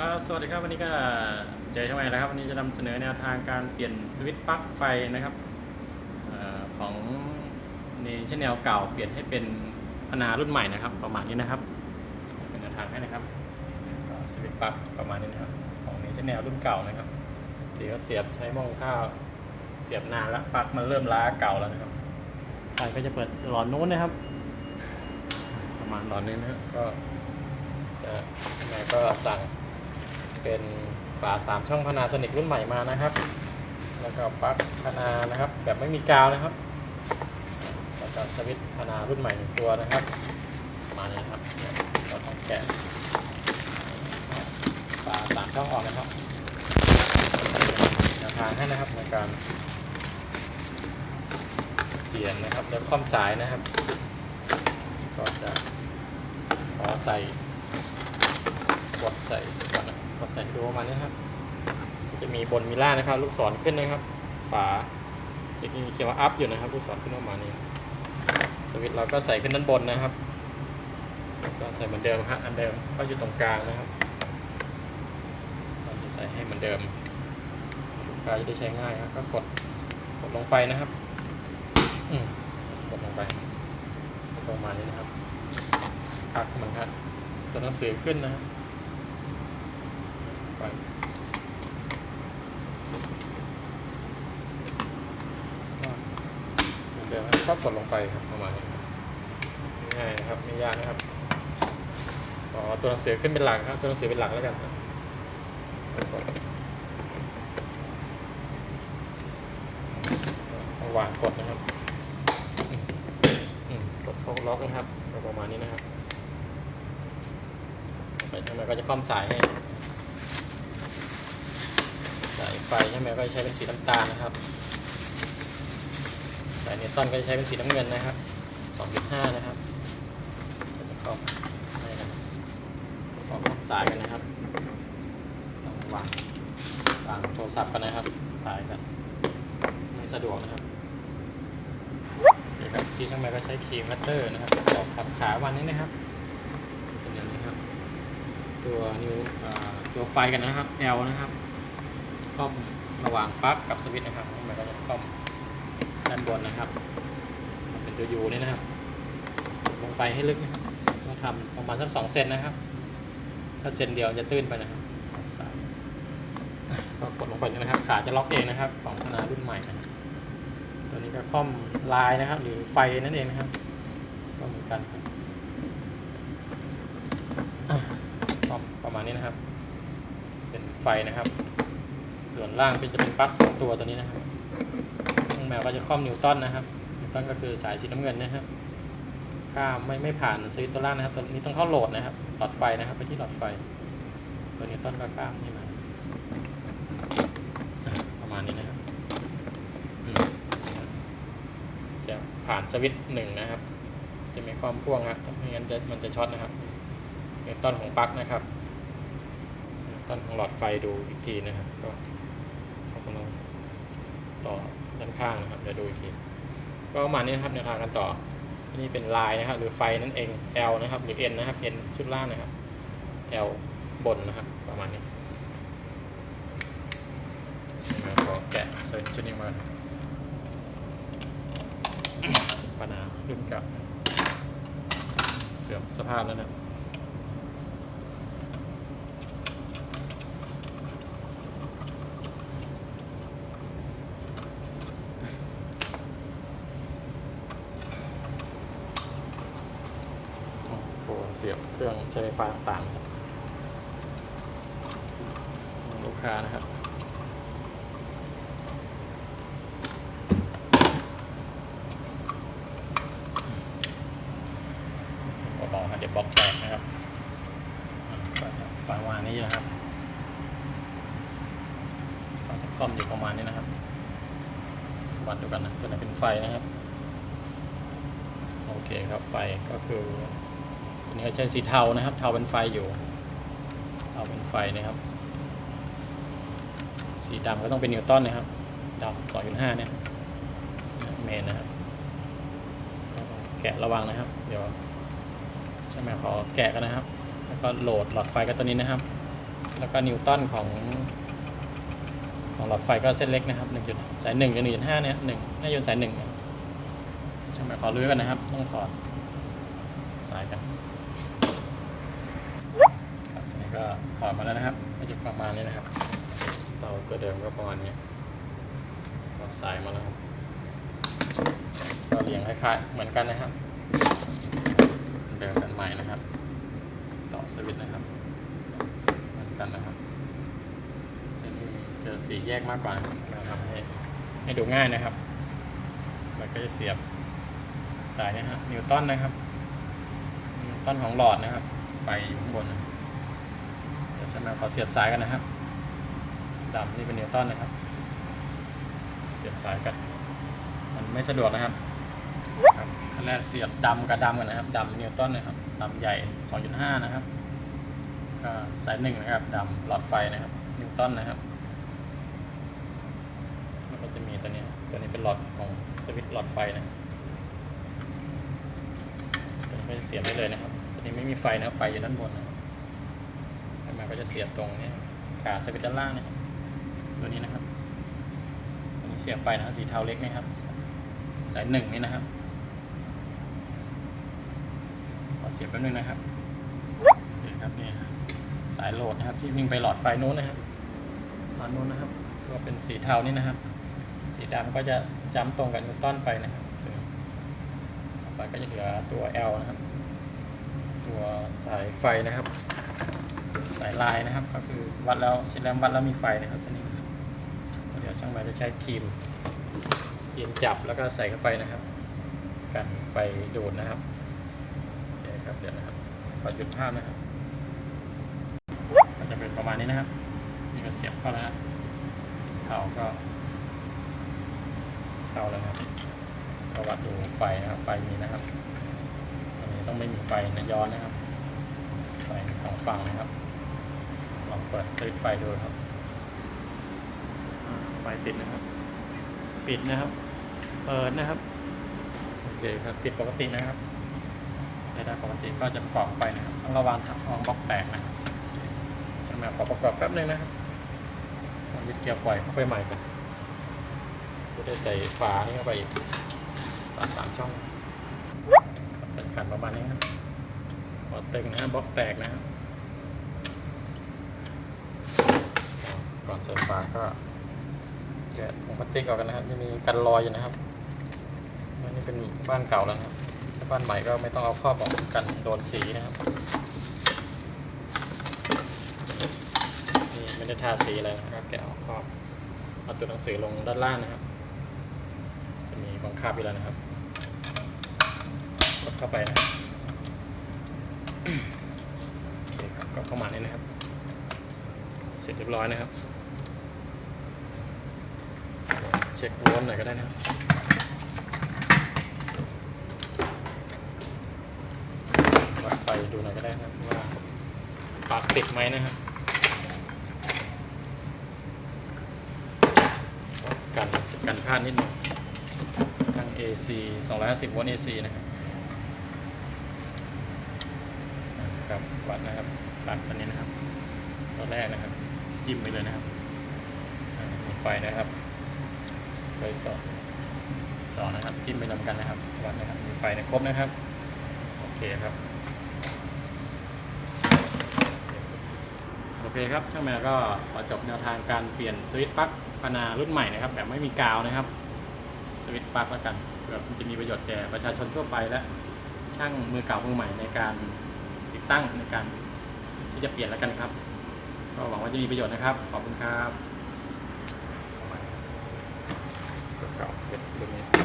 ครับสวัสดีครับวันนี้ก็เจอช่องใหม่แล้วครับวันนี้จะนำเสนอแนวทางการเปลี่ยนสวิตช์ปลั๊กไฟนะครับเออของในชแนลเก่าเปลี่ยนให้เป็นพนารุ่นใหม่นะครับ ประมาณนี้นะครับเป็นแนวทางให้นะครับก็สวิตช์ปลั๊กประมาณนี้นะครับของในชแนลรุ่นเก่านะครับที่เขาเสียบใช้หม้อหุงข้าวเสียบนานแล้วปลั๊กมันเริ่มล้าเก่าแล้วนะครับไฟก็จะเปิดหลอดนู้นนะครับ ประมาณหลอดนี้นะครับก็จะยังไงก็สั่ง เป็นฝาสามช่องพนาสนิกรุ่นใหม่มานะครับ แล้วก็ปลั๊กพนานะครับ แบบไม่มีกาวนะครับ แล้วก็สวิตช์พนารุ่นใหม่หนึ่งตัวนะครับ มาเลยครับเราต้องแกะฝาสามช่องออกนะครับแนวทางให้นะครับในการเปลี่ยนนะครับแล้วคว่ำสายนะครับ ก็จะขอใส่กดใส่ กดใส่ดูประมาณนี้นะครับ จะมีบนมีล่านะครับ ลูกศรขึ้นนะครับ ฝาจะมีเขียนว่าอัพอยู่นะครับ ลูกศรขึ้นประมาณนี้ สวิตช์เราก็ใส่ขึ้นด้านบนนะครับ ก็ใส่เหมือนเดิมครับอันเดิมก็อยู่ตรงกลางนะครับเราจะใส่ให้เหมือนเดิมลูกค้าจะได้ใช้ง่ายครับก็กดกดลงไปนะครับกดลงไปประมาณนี้นะครับพักมันครับตัวหนังสือขึ้นนะครับ ไฟเดี๋ยวก็กดลงไปครับประมาณนี้ง่ายนะครับไม่ยากนะครับขอตัวหนังสือขึ้นเป็นหลักครับตัวหนังสือเป็นหลักแล้วกันครับวางกดนะครับกดเข้าล็อกนะครับประมาณนี้นะครับไปใช่ไหมก็จะคล่อมสายให้ สาย ไฟใช่ไหมก็ใช้เป็นสีน้ำตาลนะครับ สายเนตอนก็จะใช้เป็นสีน้ำเงินนะครับ 2.5 นะครับจะคล่อมให้นะครับก็คล่อมสายกันนะครับต้องวางวางโทรศัพท์กันนะครับสายกันไม่สะดวกนะครับเสียกับที่ช่างไมก็ใช้ครีมคัตเตอร์นะครับตอกขับขาวันนี้นะครับเป็นอย่างนี้ครับ ตัวนิ้วตัวไฟกันนะครับ L นะครับ ครอบระหว่างปลั๊กกับสวิตช์นะครับมันก็จะครอบด้านบนนะครับ เป็นตัว U นี่นะครับ ลงไปให้ลึกนะครับต้องทำประมาณสักสองเซนนะครับ ถ้าเซนเดียวจะตื้นไปนะครับสองสายก็กดลงไปนะครับ ขาจะล็อกเองนะครับ ของธนารุ่นใหม่นะครับตัวนี้ก็คล่อมลายนะครับ หรือไฟนั่นเองนะครับ ก็เหมือนกันครับประมาณนี้นะครับ เป็นไฟนะครับ ส่วนล่างเป็นจะเป็นปลั๊กสองตัวตัวนี้นะครับข้างแมวก็จะคล่อมนิวตันนะครับนิวตันก็คือสายสีน้ำเงินนะครับข้ามไม่ไม่ผ่านสวิตตัวล่างนะครับตัวนี้ต้องเข้าโหลดนะครับหลอดไฟนะครับไปที่หลอดไฟ ตัวนิวตันก็ข้ามนี่มาประมาณนี้นะครับจะผ่านสวิตช์หนึ่งนะครับ จะไม่ความพ่วงครับไม่งั้นจะมันจะช็อตนะครับเริ่มต้นของปลั๊กนะครับ ต้นของหลอดไฟดูอีกทีนะครับ ก็ขอบคุณต่อด้านข้างนะครับเดี๋ยวดูอีกทีก็ประมาณนี้นะครับแนวทางกันต่อนนี้เป็นลายนะครับ หรือไฟนั่นเอง L นะครับ หรือ N นะครับ N ชุดล่างนะครับ L บนนะครับ ประมาณนี้ขอแกะเซิร์ชุดนี้มาปัญหารุ่นกับเสื่อมสภาพแล้วนะครับ โอ้โห เสียบเครื่องใช้ไฟฟ้าต่างๆลูกค้านะครับเบาๆครับเดี๋ยวบล็อกแตกนะครับประมาณนี้นะครับค่อมอยู่ประมาณนี้นะครับ วัดดูกันนะตัวไหนเป็นไฟนะครับ โอเคครับไฟก็คือ ตัวนี้ใช้สีเทานะครับ เทาเป็นไฟอยู่ เทาเป็นไฟนะครับ สีดำก็ต้องเป็นนิวตันนะครับดำสองจุดห้าเนี่ยเมนนะครับแกะระวังนะครับ เดี๋ยวใช่ไหมขอแกะกันนะครับ แล้วก็โหลดหลอดไฟกันตัวนี้นะครับ แล้วก็นิวตันของของหลอดไฟก็เส้นเล็กนะครับหนึ่งจุดสายหนึ่งกับหนึ่งจุดห้าเนี่ยหนึ่งน่าจะเป็นสายหนึ่งช่างหมขอรื้อกันนะครับ ต้องถอดสายกัน ก็ถอดมาแล้วนะครับก็จะประมาณนี้นะครับเตาตัวเดิมก็ประมาณนี้ถอดสายมาแล้วครับก็เรียงคล้ายๆเหมือนกันนะครับ เดิมกันใหม่นะครับ ต่อสวิตช์นะครับ เหมือนกันนะครับจะมีเจอสีแยกมากกว่านะครับทำให้ให้ดูง่ายนะครับมันก็จะเสียบสายนะครับนิวตันนะครับนิวตันของหลอดนะครับ ไฟอยู่ข้างบนนะ เดี๋ยวจะมาขอเสียบสายกันนะครับดำนี่เป็นนิวตันนะครับ เสียบสายกัน มันไม่สะดวกนะครับครับขั้นแรกเสียบดำกับดำกันนะครับดำนิวตันนะครับดำใหญ่ 2.5 นะครับก็สายหนึ่งนะครับดำหลอดไฟนะครับนิวตันนะครับแล้วก็จะมีตัวนี้ตัวนี้เป็นหลอดของสวิตช์หลอดไฟนะตัวนี้ก็จะเสียบได้เลยนะครับตัวนี้ไม่มีไฟนะครับไฟอยู่ด้านบนนะครับแล้วมัน ก็จะเสียบตรงนี้ขาสวิตช์ด้านล่างนะครับตัวนี้นะครับตัวนี้เสียบไปนะครับสีเทาเล็กนะครับ สายหนึ่งนี่นะครับขอเสียบแป๊บนึงนะครับนี่ครับนี่สายโหลดนะครับที่วิ่งไปหลอดไฟนู้นนะครับหลอดนู้นนะครับ ก็เป็นสีเทานี่นะครับ สีดำก็จะจำตรงกับนิวตันไปนะครับต่อไปก็จะเหลือตัว L นะครับ ตัวสายไฟนะครับ สายลายนะครับ ก็คือวัดแล้วเสร็จแล้ววัดแล้วมีไฟนะครับสนนี้เดี๋ยวช่างหมายจะใช้ครีมครีมจับแล้วก็ใส่เข้าไปนะครับ กันไฟดูดนะครับโอเคครับเดี๋ยวนะครับขอหยุดภาพนะครับก็จะเป็นประมาณนี้นะครับนี่ก็เสียบเข้าแล้วนะสีเทาก็เข้าแล้วครับก็วัดดูไฟนะครับ ไฟมีนะครับอันนี้ต้องไม่มีไฟนะย้อนนะครับไฟสองฝั่งนะครับ เปิดสวิตช์ไฟดูครับอ่าไฟติดนะครับ ปิดนะครับ เปิดนะครับ โอเคครับติดปกตินะครับ ใช้ได้ปกติก็จะประกอบไปนะครับต้องระวังถักรองบล็อกแตกนะครับช่างแมวขอประกอบแป๊บนึงนะครับต้องยึดเกียร์ปล่อยเข้าไปใหม่ก่อนจะได้ใส่ฝานี่เข้าไปอีกฝาสามช่องเป็นขันประมาณนี้ครับหัวตึงนะบล็อกแตกนะครับ ก่อนใส่ฝาก็แกะถุงพลาสติกออกกันนะครับจะมีกันรอยอยู่นะครับอันนี่เป็นบ้านเก่าแล้วนะครับถ้าบ้านใหม่ก็ไม่ต้องเอาครอบออกกันโดนสีนะครับนี่ไม่ได้ทาสีอะไรนะครับแกะเอาครอบเอาตัวหนังสือลงด้านล่างนะครับ จะมีบังคับอยู่แล้วนะครับกดเข้าไปนะโอเคครับก็ประมาณนี้นะครับ เสร็จเรียบร้อยนะครับ เช็คโวลต์หน่อยก็ได้นะครับวัดไฟดูหน่อยก็ได้นะครับว่าปากติดไหมนะครับ กันกันพลาดนิดหนึงทาง AC 250โวลต์ AC นะครับครับวัดนะครับปัดตัวนี้นะครับตัวแรกนะครับ จิ้มไปเลยนะครับมีไฟนะครับไฟสองสองนะครับจิ้มไปนำกันนะครับวัดนะครับมีไฟในครบนะครับโอเคครับโอเคครับช่างแมวก็ขอจบแนวทางการเปลี่ยนสวิตช์ปลั๊กพนารุ่นใหม่นะครับแบบไม่มีกาวนะครับสวิตช์ปลั๊กแล้วกันเผื่อจะมีประโยชน์แก่ประชาชนทั่วไปและช่างมือเก่ามือใหม่ในการติดตั้งในการที่จะเปลี่ยนแล้วกันครับ็หวังว่าจะมีประโยชน์นะครับ ขอบคุณครับเก่าเล็